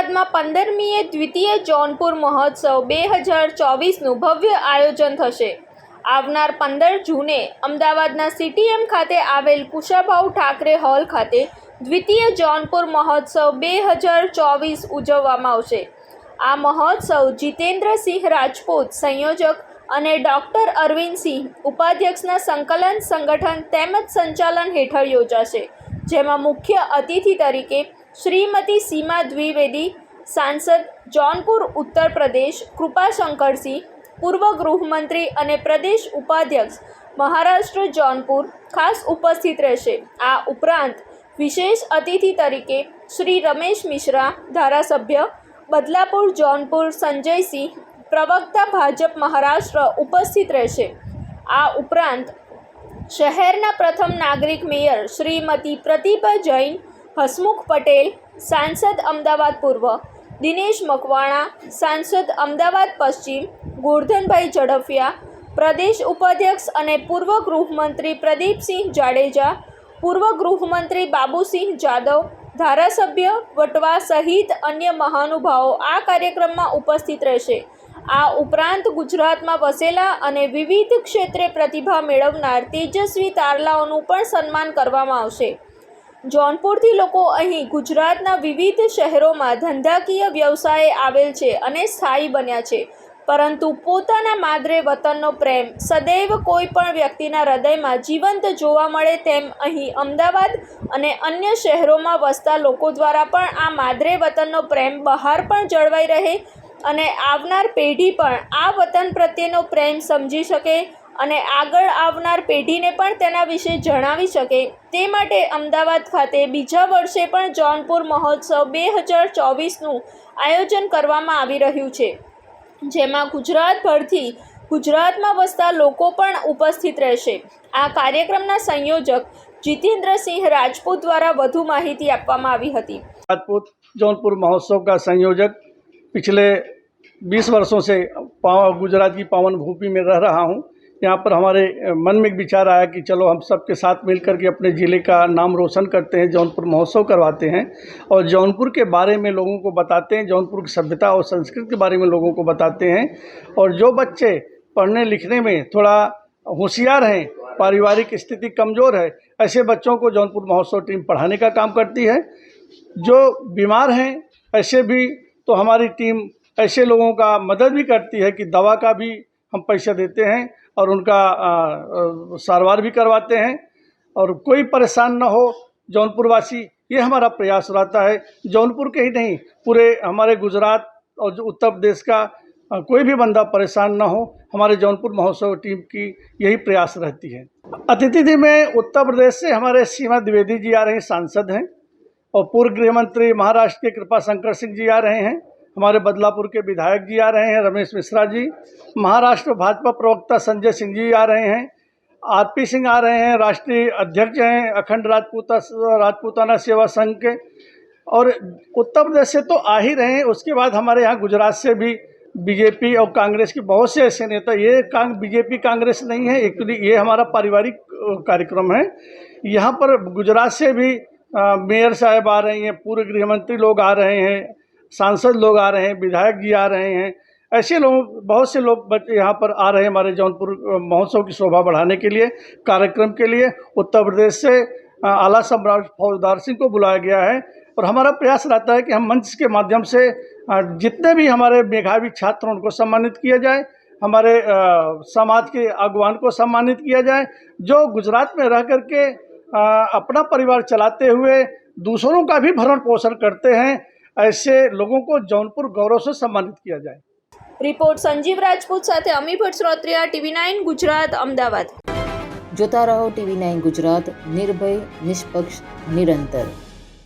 અમદાવાદમાં પંદરમીએ દ્વિતીય જૌનપુર મહોત્સવ બે હજાર ચોવીસનું ભવ્ય આયોજન થશે. આવનાર પંદર જૂને અમદાવાદના સીટીએમ ખાતે આવેલ કુશાભાઉ ઠાકરે હોલ ખાતે દ્વિતીય જૌનપુર મહોત્સવ બે હજાર ચોવીસ ઉજવવામાં આવશે. આ મહોત્સવ જીતેન્દ્રસિંહ રાજપૂત, સંયોજક અને ડૉક્ટર અરવિંદસિંહ ઉપાધ્યક્ષના સંકલન સંગઠન તેમજ સંચાલન હેઠળ યોજાશે, જેમાં મુખ્ય અતિથિ તરીકે શ્રીમતી સીમા દ્વિવેદી, સાંસદ જૌનપુર, ઉત્તર પ્રદેશ, કૃપાશંકરસિંહ, પૂર્વ ગૃહમંત્રી અને પ્રદેશ ઉપાધ્યક્ષ મહારાષ્ટ્ર જૌનપુર ખાસ ઉપસ્થિત રહેશે. આ ઉપરાંત વિશેષ અતિથિ તરીકે શ્રી રમેશ મિશ્રા, ધારાસભ્ય બદલાપુર જૌનપુર, સંજયસિંહ, પ્રવક્તા ભાજપ મહારાષ્ટ્ર ઉપસ્થિત રહેશે. આ ઉપરાંત શહેરના પ્રથમ નાગરિક મેયર શ્રીમતી પ્રતિભા જૈન હસમુખ પટેલ, સાંસદ અમદાવાદ પૂર્વ, દિનેશ મકવાણા, સાંસદ અમદાવાદ પશ્ચિમ, ગોરધનભાઈ ઝડફિયા, પ્રદેશ ઉપાધ્યક્ષ અને પૂર્વ ગૃહમંત્રી પ્રદીપસિંહ જાડેજા, પૂર્વ ગૃહમંત્રી બાબુસિંહ જાદવ, ધારાસભ્ય વટવા સહિત અન્ય મહાનુભાવો આ કાર્યક્રમમાં ઉપસ્થિત રહેશે. આ ઉપરાંત ગુજરાતમાં વસેલા અને વિવિધ ક્ષેત્રે પ્રતિભા મેળવનાર તેજસ્વી તારલાઓનું પણ સન્માન કરવામાં આવશે. જૌનપુરથી લોકો અહીં ગુજરાતના વિવિધ શહેરોમાં ધંધાકીય વ્યવસાયે આવેલ છે અને સ્થાયી બન્યા છે. પરંતુ પોતાના માદરે વતનનો પ્રેમ, સદૈવ કોઈ પણ વ્યક્તિના હૃદયમાં જીવંત જોવા મળે તેમ અહીં અમદાવાદ અને અન્ય શહેરોમાં વસતા લોકો દ્વારા પણ આ માદરે વતનનો પ્રેમ બહાર પણ જળવાઈ રહે અને આવનાર પેઢી પણ આ વતન પ્રત્યેનો પ્રેમ સમજી શકે અને આગળ આવનાર પેઢીને પણ તેના વિશે જણાવી શકે તે માટે અમદાવાદ ખાતે બીજા વર્ષે પણ જૌનપુર મહોત્સવ બે હજાર ચોવીસનું આયોજન કરવામાં આવી રહ્યું છે જેમાં ગુજરાતભરથી ગુજરાતમાં વસતા લોકો પણ ઉપસ્થિત રહેશે આ કાર્યક્રમના સંયોજક જીતેન્દ્રસિંહ રાજપૂત દ્વારા વધુ માહિતી આપવામાં આવી હતી राजपूत जौनपुर महोत्सव का संयोजक पिछले 20 वर्षों से पाव- गुजरात की पावन भूमि में रह रहा हूँ यहाँ पर हमारे मन में एक विचार आया कि चलो हम सबके साथ मिल करके अपने ज़िले का नाम रोशन करते हैं, जौनपुर महोत्सव करवाते हैं और जौनपुर के बारे में लोगों को बताते हैं, जौनपुर की सभ्यता और संस्कृति के बारे में लोगों को बताते हैं और जो बच्चे पढ़ने लिखने में थोड़ा होशियार हैं, पारिवारिक स्थिति कमज़ोर है, ऐसे बच्चों को जौनपुर महोत्सव टीम पढ़ाने का काम करती है। जो बीमार हैं, ऐसे भी तो हमारी टीम ऐसे लोगों का मदद भी करती है कि दवा का भी हम पैसा देते हैं और उनका सारवार भी करवाते हैं। और कोई परेशान न हो जौनपुर वासी ये हमारा प्रयास रहता है। जौनपुर के ही नहीं, पूरे हमारे गुजरात और जो उत्तर प्रदेश का कोई भी बंदा परेशान ना हो, हमारे जौनपुर महोत्सव टीम की यही प्रयास रहती है। अतिथि में उत्तर प्रदेश से हमारे सीमा द्विवेदी जी आ रहे हैं, सांसद हैं। और पूर्व गृह मंत्री महाराष्ट्र के कृपा शंकर सिंह जी आ रहे हैं। हमारे बदलापुर के विधायक जी आ रहे हैं, रमेश मिश्रा जी। महाराष्ट्र भाजपा प्रवक्ता संजय सिंह जी आ रहे हैं। आरपी सिंह आ रहे हैं, राष्ट्रीय अध्यक्ष हैं, अखंड राजपूता, राजपूताना सेवा संघ के। और उत्तर प्रदेश से तो आ ही रहे हैं, उसके बाद हमारे यहाँ गुजरात से भी बीजेपी और कांग्रेस के बहुत से ऐसे नेता, ये कांग, बीजेपी कांग्रेस नहीं है एक्चुअली ये हमारा पारिवारिक कार्यक्रम है। यहाँ पर गुजरात से भी मेयर साहब आ रहे हैं, पूर्व गृह मंत्री लोग आ रहे हैं सांसद लोग आ रहे हैं, विधायक जी आ रहे हैं, ऐसे लोग, बहुत से लोग यहाँ पर आ रहे हैं हमारे जौनपुर महोत्सव की शोभा बढ़ाने के लिए, कार्यक्रम के लिए। उत्तर प्रदेश से आला सम्राट फौजदार सिंह को बुलाया गया है और हमारा प्रयास रहता है कि हम मंच के माध्यम से जितने भी हमारे मेधावी छात्र उनको सम्मानित किया जाए, हमारे समाज के अगवान को सम्मानित किया जाए, जो गुजरात में रह करके अपना परिवार चलाते हुए दूसरों का भी भरण पोषण करते हैं ऐसे लोगों को जौनपुर गौरव से सम्मानित किया जाए રિપોર્ટ સંજીવ રાજપૂત સાથે અમી ભટ્ટ શ્રોત્રિયા ટીવી નાઇન ગુજરાત અમદાવાદ જોતા રહો ટીવી નાઇન ગુજરાત નિર્ભય નિષ્પક્ષ નિરંતર